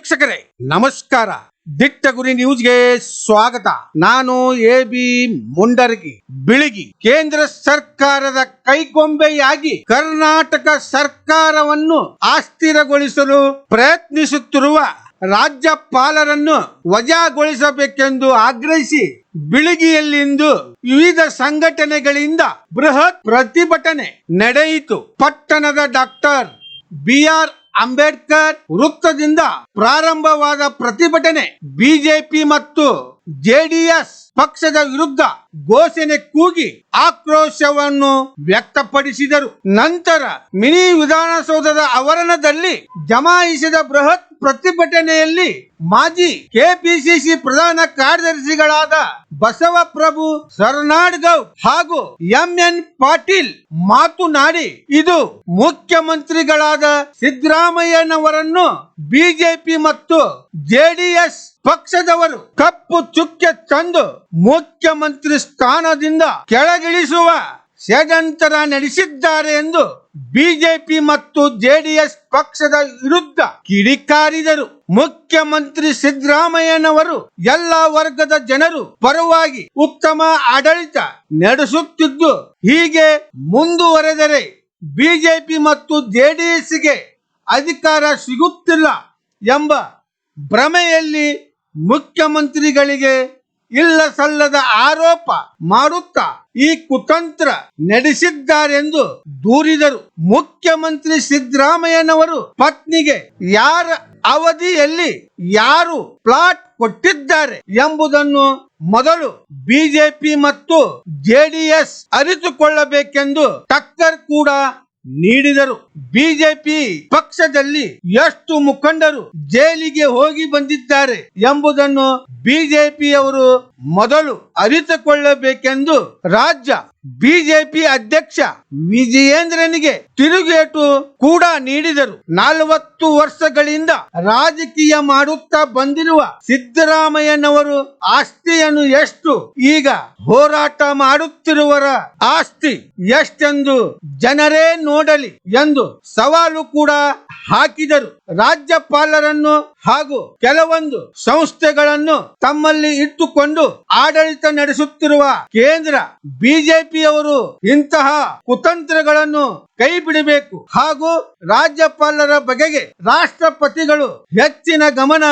ವೀಕ್ಷಕರೇ, ನಮಸ್ಕಾರ. ದಿಟ್ಟ ಗುರಿ ನ್ಯೂಸ್ಗೆ ಸ್ವಾಗತ. ನಾನು ಎ ಬಿ ಮುಂಡರಗಿ. ಬಿಳಿಗಿ. ಕೇಂದ್ರ ಸರ್ಕಾರದ ಕೈಗೊಂಬೆಯಾಗಿ ಕರ್ನಾಟಕ ಸರ್ಕಾರವನ್ನು ಅಸ್ಥಿರಗೊಳಿಸಲು ಪ್ರಯತ್ನಿಸುತ್ತಿರುವ ರಾಜ್ಯಪಾಲರನ್ನು ವಜಾಗೊಳಿಸಬೇಕೆಂದು ಆಗ್ರಹಿಸಿ ಬಿಳಿಗಿಯಲ್ಲಿಂದು ವಿವಿಧ ಸಂಘಟನೆಗಳಿಂದ ಬೃಹತ್ ಪ್ರತಿಭಟನೆ ನಡೆಯಿತು. ಪಟ್ಟಣದ ಡಾಕ್ಟರ್ ಬಿಆರ್ ಅಂಬೇಡ್ಕರ್ ವೃತ್ತದಿಂದ ಪ್ರಾರಂಭವಾದ ಪ್ರತಿಭಟನೆ ಬಿಜೆಪಿ ಮತ್ತು ಜೆಡಿಎಸ್ ಪಕ್ಷದ ವಿರುದ್ಧ ಘೋಷಣೆ ಕೂಗಿ ಆಕ್ರೋಶವನ್ನು ವ್ಯಕ್ತಪಡಿಸಿದರು. ನಂತರ ಮಿನಿ ವಿಧಾನಸೌಧದ ಆವರಣದಲ್ಲಿ ಜಮಾಯಿಸಿದ ಬೃಹತ್ ಪ್ರತಿಭಟನೆಯಲ್ಲಿ ಮಾಜಿ ಕೆಪಿಸಿಸಿ ಪ್ರಧಾನ ಕಾರ್ಯದರ್ಶಿಗಳಾದ ಬಸವಪ್ರಭು ಸರ್ನಾಡ್ಗೌಡ್ ಹಾಗೂ ಎಂಎನ್ ಪಾಟೀಲ್ ಮಾತನಾಡಿ, ಇದು ಮುಖ್ಯಮಂತ್ರಿಗಳಾದ ಸಿದ್ದರಾಮಯ್ಯನವರನ್ನು ಬಿಜೆಪಿ ಮತ್ತು ಜೆಡಿಎಸ್ ಪಕ್ಷದವರು ಕಪ್ಪು ಚುಕ್ಕೆ ತಂದು ಮುಖ್ಯಮಂತ್ರಿ ಸ್ಥಾನದಿಂದ ಕೆಳಗಿಳಿಸುವ ಷಡ್ಯಂತರ ನಡೆಸಿದ್ದಾರೆ ಎಂದು ಬಿಜೆಪಿ ಮತ್ತು ಜೆಡಿಎಸ್ ಪಕ್ಷದ ವಿರುದ್ಧ ಕಿಡಿಕಾರಿದರು. ಮುಖ್ಯಮಂತ್ರಿ ಸಿದ್ದರಾಮಯ್ಯನವರು ಎಲ್ಲ ವರ್ಗದ ಜನರು ಪರವಾಗಿ ಉತ್ತಮ ಆಡಳಿತ ನಡೆಸುತ್ತಿದ್ದು, ಹೀಗೆ ಮುಂದುವರೆದರೆ ಬಿಜೆಪಿ ಮತ್ತು ಜೆಡಿಎಸ್ಗೆ ಅಧಿಕಾರ ಸಿಗುತ್ತಿಲ್ಲ ಎಂಬ ಭ್ರಮೆಯಲ್ಲಿ ಮುಖ್ಯಮಂತ್ರಿಗಳಿಗೆ ಇಲ್ಲ ಸಲ್ಲದ ಆರೋಪ ಮಾಡುತ್ತಾ ಈ ಕುತಂತ್ರ ನಡೆಸಿದ್ದಾರೆಂದು ದೂರಿದರು. ಮುಖ್ಯಮಂತ್ರಿ ಸಿದ್ದರಾಮಯ್ಯನವರು ಪತ್ನಿಗೆ ಯಾರ ಅವಧಿಯಲ್ಲಿ ಯಾರು ಪ್ಲಾಟ್ ಕೊಟ್ಟಿದ್ದಾರೆ ಎಂಬುದನ್ನು ಮೊದಲು ಬಿಜೆಪಿ ಮತ್ತು ಜೆಡಿಎಸ್ ಅರಿತುಕೊಳ್ಳಬೇಕೆಂದು ಟಕ್ಕರ್ ಕೂಡ ನೀಡಿದರು. ಬಿಜೆಪಿ ಪಕ್ಷದಲ್ಲಿ ಎಷ್ಟು ಮುಖಂಡರು ಜೈಲಿಗೆ ಹೋಗಿ ಬಂದಿದ್ದಾರೆ ಎಂಬುದನ್ನು ಬಿಜೆಪಿಯವರು ಮೊದಲು ಅರಿತುಕೊಳ್ಳಬೇಕೆಂದು ರಾಜ್ಯ ಬಿಜೆಪಿ ಅಧ್ಯಕ್ಷ ವಿಜಯೇಂದ್ರನಿಗೆ ತಿರುಗೇಟು ಕೂಡ ನೀಡಿದರು. ನಲವತ್ತು ವರ್ಷಗಳಿಂದ ರಾಜಕೀಯ ಮಾಡುತ್ತಾ ಬಂದಿರುವ ಸಿದ್ದರಾಮಯ್ಯನವರು ಆಸ್ತಿಯನ್ನು ಎಷ್ಟು? ಈಗ ಹೋರಾಟ ಮಾಡುತ್ತಿರುವರ ಆಸ್ತಿ ಎಷ್ಟೆಂದು ಜನರೇ ನೋಡಲಿ ಎಂದು ಸವಾಲು ಕೂಡ ಹಾಕಿದರು. ರಾಜ್ಯಪಾಲರನ್ನು ಹಾಗೂ ಕೆಲವೊಂದು ಸಂಸ್ಥೆಗಳನ್ನು ತಮ್ಮಲ್ಲಿ ಇಟ್ಟುಕೊಂಡು ಆಡಳಿತ ನಡೆಸುತ್ತಿರುವ ಕೇಂದ್ರ ಬಿಜೆಪಿಯವರು ಇಂತಹ ಕುತಂತ್ರಗಳನ್ನು ಕೈ ಬಿಡಬೇಕು ಹಾಗೂ ರಾಜ್ಯಪಾಲರ ಬಗೆಗೆ ರಾಷ್ಟ್ರಪತಿಗಳು ಹೆಚ್ಚಿನ ಗಮನ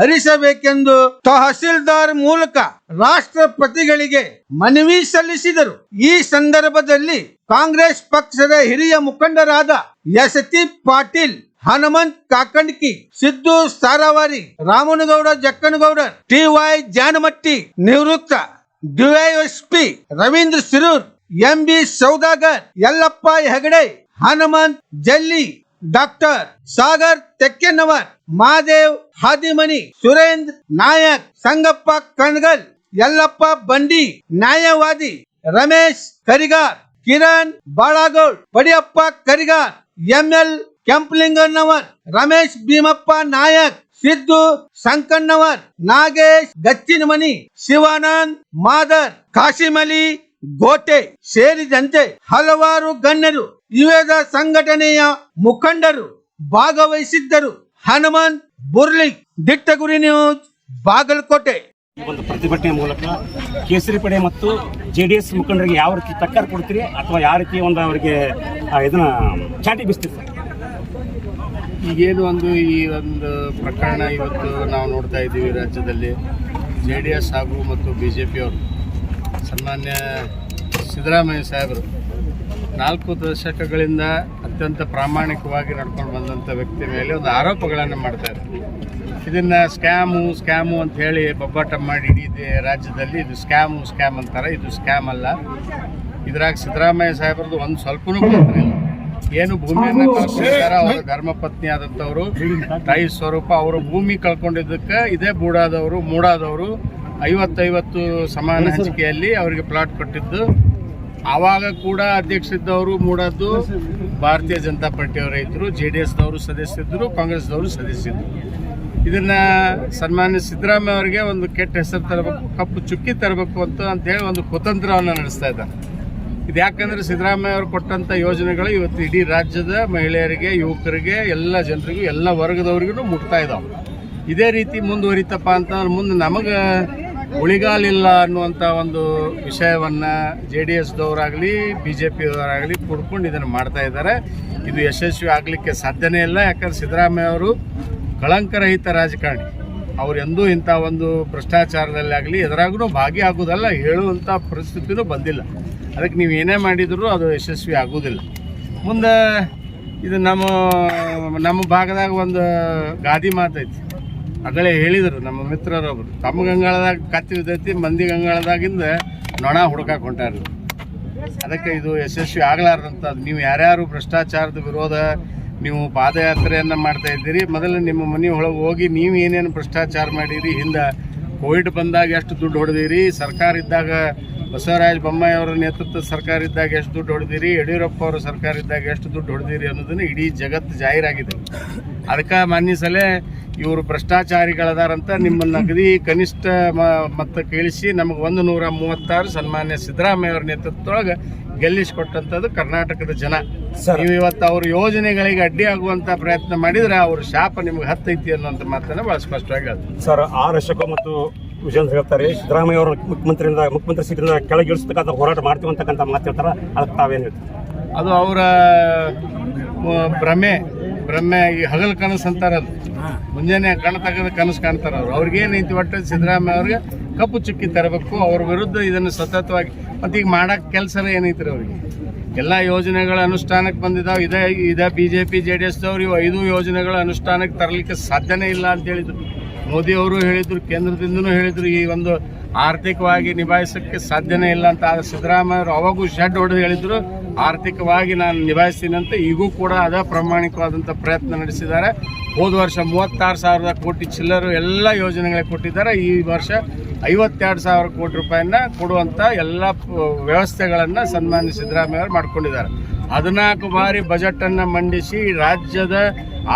ಹರಿಸಬೇಕೆಂದು ತಹಸೀಲ್ದಾರ್ ಮೂಲಕ ರಾಷ್ಟ್ರಪತಿಗಳಿಗೆ ಮನವಿ ಸಲ್ಲಿಸಿದರು. ಈ ಸಂದರ್ಭದಲ್ಲಿ ಕಾಂಗ್ರೆಸ್ ಪಕ್ಷದ ಹಿರಿಯ ಮುಖಂಡರಾದ S Patil Hanumanth Kakandki, Siddu Saravari, Ramanagouda Jakkanagouda T Y Janamatti, ನಿವೃತ್ತ DYSP Ravindra Siroor M B Saudagar, Yallappa Hegde, Hanumanth Jalli, doctor Sagar Tekkenavar Mahadev Hadimani, Surendra Nayak, Sangappa Kangal, Yallappa Bandi, ನ್ಯಾಯವಾದಿ Ramesh Karigar, Kiran Balagoud, Padiyappa Karigar, ML Kempalingannavar Ramesh Bhimappa Nayak, Siddu Sankannavar, Nagesh ಗಚ್ಚಿನಮನಿ, Shivanand Madar, Kashimali Gote ಸೇರಿದಂತೆ ಹಲವಾರು ಗಣ್ಯರು ವಿವಿಧ ಸಂಘಟನೆಯ ಮುಖಂಡರು ಭಾಗವಹಿಸಿದ್ದರು. Hanumanth Burli Dittaguri news, Bagalkote. ಒಂದು ಪ್ರತಿಭಟನೆ ಮೂಲಕ ಕೇಸರಿ ಪಡೆ ಮತ್ತು ಜೆ ಡಿ ಎಸ್ ಮುಖಂಡರಿಗೆ ಯಾವ ರೀತಿ ಟಕ್ಕರ್ ಕೊಡ್ತೀರಿ ಅಥವಾ ಯಾವ ರೀತಿ ಒಂದು ಅವರಿಗೆ ಇದನ್ನ ಚಾಟಿ ಬಿಸ್ತೀರಿ ಈಗೇನು ಒಂದು ಈ ಒಂದು ಪ್ರಕರಣ ಇವತ್ತು ನಾವು ನೋಡ್ತಾ ಇದ್ದೀವಿ ರಾಜ್ಯದಲ್ಲಿ. ಜೆ ಡಿ ಎಸ್ ಹಾಗೂ ಮತ್ತು ಬಿ ಜೆ ಪಿಯವರು ಸನ್ಮಾನ್ಯ ಸಿದ್ದರಾಮಯ್ಯ ಸಾಹೇಬರು, ನಾಲ್ಕು ದಶಕಗಳಿಂದ ಅತ್ಯಂತ ಪ್ರಾಮಾಣಿಕವಾಗಿ ನಡ್ಕೊಂಡು ಬಂದಂಥ ವ್ಯಕ್ತಿ ಮೇಲೆ ಒಂದು ಆರೋಪಗಳನ್ನು ಮಾಡ್ತಾ ಇದ್ದಾರೆ. ಇದನ್ನು ಸ್ಕ್ಯಾಮು ಸ್ಕ್ಯಾಮು ಅಂತ ಹೇಳಿ ಬೊಬ್ಬಾಟ ಮಾಡಿ ಇಡೀ ರಾಜ್ಯದಲ್ಲಿ ಇದು ಸ್ಕ್ಯಾಮು, ಸ್ಕ್ಯಾಮ್ ಅಂತಾರೆ. ಇದು ಸ್ಕ್ಯಾಮ್ ಅಲ್ಲ. ಇದ್ರಾಗ ಸಿದ್ದರಾಮಯ್ಯ ಸಾಹೇಬ್ರದ್ದು ಒಂದು ಸ್ವಲ್ಪನೂ ಕೊಡ್ತಾರೆ. ಏನು ಭೂಮಿಯನ್ನು ಕಳ್ಕೊಂಡಿದ್ದಾರೆ ಅವರ ಧರ್ಮಪತ್ನಿ ಆದಂಥವರು ತಾಯಿ ಸ್ವರೂಪ ಅವರು ಭೂಮಿ ಕಳ್ಕೊಂಡಿದ್ದಕ್ಕೆ ಇದೇ ಬೂಡಾದವರು ಮೂಡಾದವರು ಐವತ್ತೈವತ್ತು ಸಮಾನ ಹಂಚಿಕೆಯಲ್ಲಿ ಅವರಿಗೆ ಪ್ಲಾಟ್ ಕೊಟ್ಟಿದ್ದು. ಆವಾಗ ಕೂಡ ಅಧ್ಯಕ್ಷರಿದ್ದವರು ಮೂಡದ್ದು ಭಾರತೀಯ ಜನತಾ ಪಾರ್ಟಿಯವರ ಇದ್ದರು ಜೆ ಡಿ ಎಸ್ದವರು ಸದಸ್ಯರಿದ್ದರು ಕಾಂಗ್ರೆಸ್ದವರು ಸದಸ್ಯರಿದ್ದರು ಇದನ್ನ ಸನ್ಮಾನ್ಯ ಸಿದ್ದರಾಮಯ್ಯ ಅವರಿಗೆ ಒಂದು ಕೆಟ್ಟ ಹೆಸರು ತರಬೇಕು ಕಪ್ಪು ಚುಕ್ಕಿ ತರಬೇಕು ಅಂತ ಅಂತೇಳಿ ಒಂದು ಕುತಂತ್ರವನ್ನು ನಡೆಸ್ತಾ ಇದ್ದಾರೆ. ಇದು ಯಾಕಂದ್ರೆ ಸಿದ್ದರಾಮಯ್ಯ ಅವರು ಕೊಟ್ಟಂತ ಯೋಜನೆಗಳು ಇವತ್ತು ಇಡೀ ರಾಜ್ಯದ ಮಹಿಳೆಯರಿಗೆ, ಯುವಕರಿಗೆ, ಎಲ್ಲ ಜನರಿಗೂ, ಎಲ್ಲ ವರ್ಗದವ್ರಿಗೂ ಮುಟ್ತಾ ಇದಾವೆ. ಇದೇ ರೀತಿ ಮುಂದುವರಿತಪ್ಪ ಅಂತಂದ್ರೆ ಮುಂದೆ ನಮಗೆ ಉಳಿಗಾಲಿಲ್ಲ ಅನ್ನುವಂಥ ಒಂದು ವಿಷಯವನ್ನು ಜೆ ಡಿ ಎಸ್ದವರಾಗಲಿ, ಬಿ ಜೆ ಪಿಯವರಾಗಲಿ ಕುಡ್ಕೊಂಡು ಇದನ್ನು ಮಾಡ್ತಾ ಇದ್ದಾರೆ. ಇದು ಯಶಸ್ವಿ ಆಗಲಿಕ್ಕೆ ಸಾಧ್ಯನೇ ಇಲ್ಲ, ಯಾಕಂದ್ರೆ ಸಿದ್ದರಾಮಯ್ಯ ಅವರು ಕಳಂಕರಹಿತ ರಾಜಕಾರಣಿ. ಅವ್ರು ಎಂದೂ ಇಂಥ ಒಂದು ಭ್ರಷ್ಟಾಚಾರದಲ್ಲಿ ಆಗಲಿ ಎದುರಾಗೂ ಭಾಗಿಯಾಗೋದಲ್ಲ ಹೇಳುವಂಥ ಪರಿಸ್ಥಿತಿನೂ ಬಂದಿಲ್ಲ. ಅದಕ್ಕೆ ನೀವು ಏನೇ ಮಾಡಿದರೂ ಅದು ಯಶಸ್ವಿ ಆಗೋದಿಲ್ಲ ಮುಂದೆ ಇದು ನಮ್ಮ ನಮ್ಮ ಭಾಗದಾಗ ಒಂದು ಗಾದಿ ಮಾತೈತಿ. ಅಗಳೇ ಹೇಳಿದರು ನಮ್ಮ ಮಿತ್ರರೊಬ್ಬರು ತಮ್ಮ ಗಂಗಾಳದಾಗ ಕತ್ತಿ ಬಿದ್ದೈತಿ, ಮಂದಿ ಗಂಗಾಳದಾಗಿಂದ ನೊಣ ಹುಡ್ಕಾಕ್ ಹೊಂಟಾರ. ಅದಕ್ಕೆ ಇದು ಯಶಸ್ವಿ ಆಗ್ಲಾರ್ದಂಥದ್ದು ನೀವು ಯಾರ್ಯಾರು ಭ್ರಷ್ಟಾಚಾರದ ವಿರೋಧ, ನೀವು ಪಾದಯಾತ್ರೆಯನ್ನು ಮಾಡ್ತಾ ಇದ್ದೀರಿ, ಮೊದಲು ನಿಮ್ಮ ಮನೆ ಒಳಗೆ ಹೋಗಿ ನೀವು ಏನೇನು ಭ್ರಷ್ಟಾಚಾರ ಮಾಡಿರಿ, ಹಿಂದೆ ಕೋವಿಡ್ ಬಂದಾಗ ಎಷ್ಟು ದುಡ್ಡು ಹೊಡೆದಿರಿ, ಸರ್ಕಾರ ಇದ್ದಾಗ ಬಸವರಾಜ ಬೊಮ್ಮಾಯಿ ಅವರ ನೇತೃತ್ವದ ಸರ್ಕಾರ ಇದ್ದಾಗ ಎಷ್ಟು ದುಡ್ಡು ಹೊಡೆದಿರಿ? ಯಡಿಯೂರಪ್ಪ ಅವರ ಸರ್ಕಾರ ಇದ್ದಾಗ ಎಷ್ಟು ದುಡ್ಡು ಹೊಡೆದಿರಿ ಅನ್ನೋದನ್ನು ಇಡೀ ಜಗತ್ತು ಜಾಹೀರಾಗಿದೆ. ಅದಕ್ಕೆ ಮಾನ್ಯ ಇವರು ಭ್ರಷ್ಟಾಚಾರಿಗಳದಾರಂತ ನಿಮ್ಮನ್ನು ನಗದಿ ಕನಿಷ್ಠ ಮ- ಮತ್ತ ಕೇಳಿಸಿ ನಮಗೆ ಒಂದು ನೂರ ಮೂವತ್ತಾರು ಸನ್ಮಾನ್ಯ ಸಿದ್ದರಾಮಯ್ಯ ಅವರ ನೇತೃತ್ವದೊಳಗೆ ಗೆಲ್ಲಿಸಿಕೊಟ್ಟಂಥದ್ದು ಕರ್ನಾಟಕದ ಜನ. ನೀವು ಇವತ್ತು ಅವ್ರ ಯೋಜನೆಗಳಿಗೆ ಅಡ್ಡಿಯಾಗುವಂಥ ಆಗುವಂತ ಪ್ರಯತ್ನ ಮಾಡಿದ್ರೆ ಅವ್ರ ಶಾಪ ನಿಮ್ಗೆ ಹತ್ತೈತಿ ಅನ್ನೋಂಥ ಮಾತನ್ನು ಭಾಳ ಸ್ಪಷ್ಟವಾಗಿ ಹೇಳ್ತಾರೆ ಸರ್ ಆರು ದಶಕ ಮತ್ತು ವಿಜೇಂದ್ರ ಹೇಳ್ತಾರೆ. ಸಿದ್ದರಾಮಯ್ಯ ಅವರು ಮುಖ್ಯಮಂತ್ರಿಯಿಂದ ಮುಖ್ಯಮಂತ್ರಿ ಸೀಟಿಂದ ಕೆಳಗಿಳಿಸ್ತಕ್ಕಂಥ ಹೋರಾಟ ಮಾಡ್ತೀವಿ ಅಂತಕ್ಕಂಥ ಮಾತು ಹೇಳ್ತಾರೆ ಅದಕ್ಕೆ ತಾವೇನು ಹೇಳ್ತೀವಿ ಅದು ಅವರ ಭ್ರಮೆ. ಭ್ರಮೆ ಈ ಹಗಲು ಕನಸು ಅಂತಾರಲ್ಲ ಮುಂಜಾನೆ ಕಣ್ಣು ತಗದ ಕನಸು ಕಾಣ್ತಾರೆ ಅವ್ರು. ಅವ್ರಿಗೇನೈತಿ ಒಟ್ಟು ಸಿದ್ದರಾಮಯ್ಯ ಅವ್ರಿಗೆ ಕಪ್ಪು ಚುಕ್ಕಿ ತರಬೇಕು. ಅವ್ರ ವಿರುದ್ಧ ಇದನ್ನು ಸತತವಾಗಿ ಮತ್ತು ಈಗ ಮಾಡೋಕ್ಕೆ ಕೆಲಸ ಏನೈತಿ ಅವ್ರಿಗೆ? ಎಲ್ಲ ಯೋಜನೆಗಳ ಅನುಷ್ಠಾನಕ್ಕೆ ಬಂದಿದ್ದಾವೆ ಇದೇ ಇದೇ B J P J D ಎಸ್ದವ್ರು ಇವು ಐದು ಯೋಜನೆಗಳ ಅನುಷ್ಠಾನಕ್ಕೆ ತರಲಿಕ್ಕೆ ಸಾಧ್ಯನೇ ಇಲ್ಲ ಅಂತ ಹೇಳಿದ್ರು. ಮೋದಿ ಅವರು ಹೇಳಿದ್ರು ಕೇಂದ್ರದಿಂದನೂ ಹೇಳಿದ್ರು ಈ ಒಂದು ಆರ್ಥಿಕವಾಗಿ ನಿಭಾಯಿಸೋಕ್ಕೆ ಸಾಧ್ಯನೇ ಇಲ್ಲ ಅಂತ ಆದರೆ ಸಿದ್ದರಾಮಯ್ಯ ಅವರು ಅವಾಗೂ ಶೆಡ್ ಹೊಡೆದು ಹೇಳಿದ್ರು, ಆರ್ಥಿಕವಾಗಿ ನಾನು ನಿಭಾಯಿಸ್ತೀನಿ ಅಂತ ಈಗೂ ಕೂಡ ಅದ ಪ್ರಾಮಾಣಿಕವಾದಂಥ ಪ್ರಯತ್ನ ನಡೆಸಿದ್ದಾರೆ. ಹೋದ ವರ್ಷ ಮೂವತ್ತಾರು ಸಾವಿರದ ಕೋಟಿ ಚಿಲ್ಲರು ಎಲ್ಲ ಯೋಜನೆಗಳಿಗೆ ಕೊಟ್ಟಿದ್ದಾರೆ. ಈ ವರ್ಷ ಐವತ್ತೆರಡು ಸಾವಿರ ಕೋಟಿ ರೂಪಾಯಿನ ಕೊಡುವಂಥ ಎಲ್ಲ ವ್ಯವಸ್ಥೆಗಳನ್ನು ಸನ್ಮಾನ್ಯ ಸಿದ್ದರಾಮಯ್ಯವರು ಮಾಡಿಕೊಂಡಿದ್ದಾರೆ. ಹದಿನಾಲ್ಕು ಬಾರಿ ಬಜೆಟನ್ನು ಮಂಡಿಸಿ ರಾಜ್ಯದ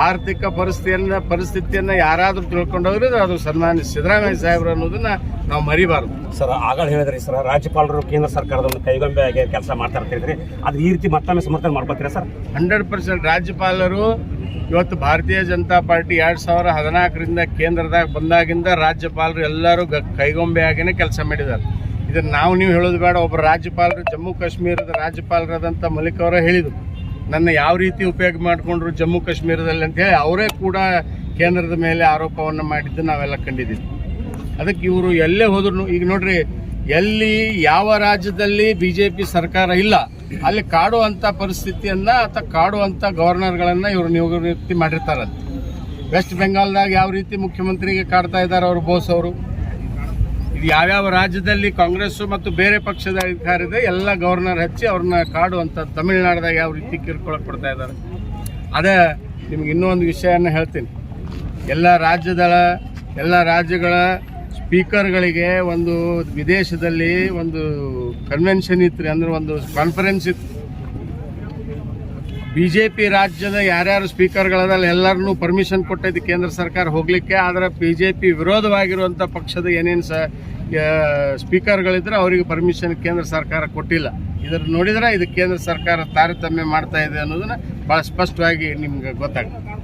ಆರ್ಥಿಕ ಪರಿಸ್ಥಿತಿಯನ್ನು ಪರಿಸ್ಥಿತಿಯನ್ನು ಯಾರಾದರೂ ತಿಳ್ಕೊಂಡವ್ರೆ ಅದು ಸನ್ಮಾನ್ಯ ಸಿದ್ದರಾಮಯ್ಯ ಸಾಹೇಬರು ಅನ್ನೋದನ್ನು ನಾವು ಮರಿಬಾರ್ದು ಸರ್ ಆಗ ಹೇಳಿದ್ರಿ ಸರ್ ರಾಜ್ಯಪಾಲರು ಕೇಂದ್ರ ಸರ್ಕಾರದ ಒಂದು ಕೈಗೊಂಬೆ ಆಗಿ ಕೆಲಸ ಮಾಡ್ತಾ ಇರ್ತೀರಿ ಅದು ಈ ರೀತಿ ಮತ್ತೊಮ್ಮೆ ಸಮರ್ಥನೆ ಮಾಡ್ಕೋತೀರಾ ಸರ್? ಹಂಡ್ರೆಡ್ ಪರ್ಸೆಂಟ್ ರಾಜ್ಯಪಾಲರು ಇವತ್ತು ಭಾರತೀಯ ಜನತಾ ಪಾರ್ಟಿ ಎರಡು ಸಾವಿರ ಹದಿನಾಲ್ಕರಿಂದ ಕೇಂದ್ರದಾಗ ಬಂದಾಗಿಂದ ರಾಜ್ಯಪಾಲರು ಎಲ್ಲರೂ ಗ ಕೈಗೊಂಬೆಯಾಗಿನೇ ಕೆಲಸ ಮಾಡಿದ್ದಾರೆ. ಇದನ್ನು ನಾವು ನೀವು ಹೇಳೋದು ಬೇಡ ಒಬ್ಬರು ರಾಜ್ಯಪಾಲರು ಜಮ್ಮು ಕಾಶ್ಮೀರದ ರಾಜ್ಯಪಾಲರಾದಂಥ ಮಲಿಕ್ ಅವರೇ ಹೇಳಿದರು. ನನ್ನ ಯಾವ ರೀತಿ ಉಪಯೋಗ ಮಾಡಿಕೊಂಡ್ರು ಜಮ್ಮು ಕಾಶ್ಮೀರದಲ್ಲಿ ಅಂತ ಹೇಳಿ ಅವರೇ ಕೂಡ ಕೇಂದ್ರದ ಮೇಲೆ ಆರೋಪವನ್ನು ಮಾಡಿದ್ದು ನಾವೆಲ್ಲ ಕಂಡಿದ್ದೀವಿ. ಅದಕ್ಕೆ ಇವರು ಎಲ್ಲೇ ಹೋದ್ರು ಈಗ ನೋಡ್ರಿ, ಎಲ್ಲಿ ಯಾವ ರಾಜ್ಯದಲ್ಲಿ ಬಿ ಜೆ ಪಿ ಸರ್ಕಾರ ಇಲ್ಲ, ಅಲ್ಲಿ ಕಾಡುವಂಥ ಪರಿಸ್ಥಿತಿಯನ್ನ ಅಥವಾ ಕಾಡುವಂಥ ಗವರ್ನರ್ಗಳನ್ನ ಇವರು ನಿಯುಕ್ತಿ ಮಾಡಿರ್ತಾರಂತೆ. ವೆಸ್ಟ್ ಬೆಂಗಾಲ್ದಾಗ ಯಾವ ರೀತಿ ಮುಖ್ಯಮಂತ್ರಿಗೆ ಕಾಡ್ತಾ ಇದ್ದಾರೆ ಅವರು, ಬೋಸ್ ಅವರು? ಇದು ಯಾವ್ಯಾವ ರಾಜ್ಯದಲ್ಲಿ ಕಾಂಗ್ರೆಸ್ ಮತ್ತು ಬೇರೆ ಪಕ್ಷದ ಅಧಿಕಾರ ಇದೆ, ಎಲ್ಲ ಗವರ್ನರ್ ಹಚ್ಚಿ ಅವ್ರನ್ನ ಕಾಡುವಂಥ ತಮಿಳ್ನಾಡದಾಗ ಯಾವ ರೀತಿ ಕಿರ್ಕೊಳಕ್ ಕೊಡ್ತಾ ಇದ್ದಾರೆ. ಅದೇ ನಿಮ್ಗೆ ಇನ್ನೂ ಒಂದು ವಿಷಯನ ಹೇಳ್ತೀನಿ. ಎಲ್ಲ ರಾಜ್ಯದ ಎಲ್ಲ ರಾಜ್ಯಗಳ ಸ್ಪೀಕರ್ಗಳಿಗೆ ಒಂದು ವಿದೇಶದಲ್ಲಿ ಒಂದು ಕನ್ವೆನ್ಷನ್ ಇತ್ತು ಅಂದ್ರೆ ಒಂದು ಕಾನ್ಫರೆನ್ಸ್ ಇತ್ತು ಬಿ ಜೆ ಪಿ ರಾಜ್ಯದ ಯಾರ್ಯಾರು ಸ್ಪೀಕರ್ಗಳದಲ್ಲ ಎಲ್ಲರನ್ನೂ ಪರ್ಮಿಷನ್ ಕೊಟ್ಟಿದ್ದು ಕೇಂದ್ರ ಸರ್ಕಾರ ಹೋಗಲಿಕ್ಕೆ, ಆದರೆ ಬಿ ಜೆ ವಿರೋಧವಾಗಿರುವಂಥ ಪಕ್ಷದ ಏನೇನು ಸ ಸ್ಪೀಕರ್ಗಳಿದ್ರೆ ಅವರಿಗೆ ಪರ್ಮಿಷನ್ ಕೇಂದ್ರ ಸರ್ಕಾರ ಕೊಟ್ಟಿಲ್ಲ. ಇದ್ರ ನೋಡಿದ್ರೆ ಇದು ಕೇಂದ್ರ ಸರ್ಕಾರ ತಾರತಮ್ಯ ಮಾಡ್ತಾ ಇದೆ ಅನ್ನೋದನ್ನ ಭಾಳ ಸ್ಪಷ್ಟವಾಗಿ ನಿಮ್ಗೆ ಗೊತ್ತಾಗ್ತದೆ.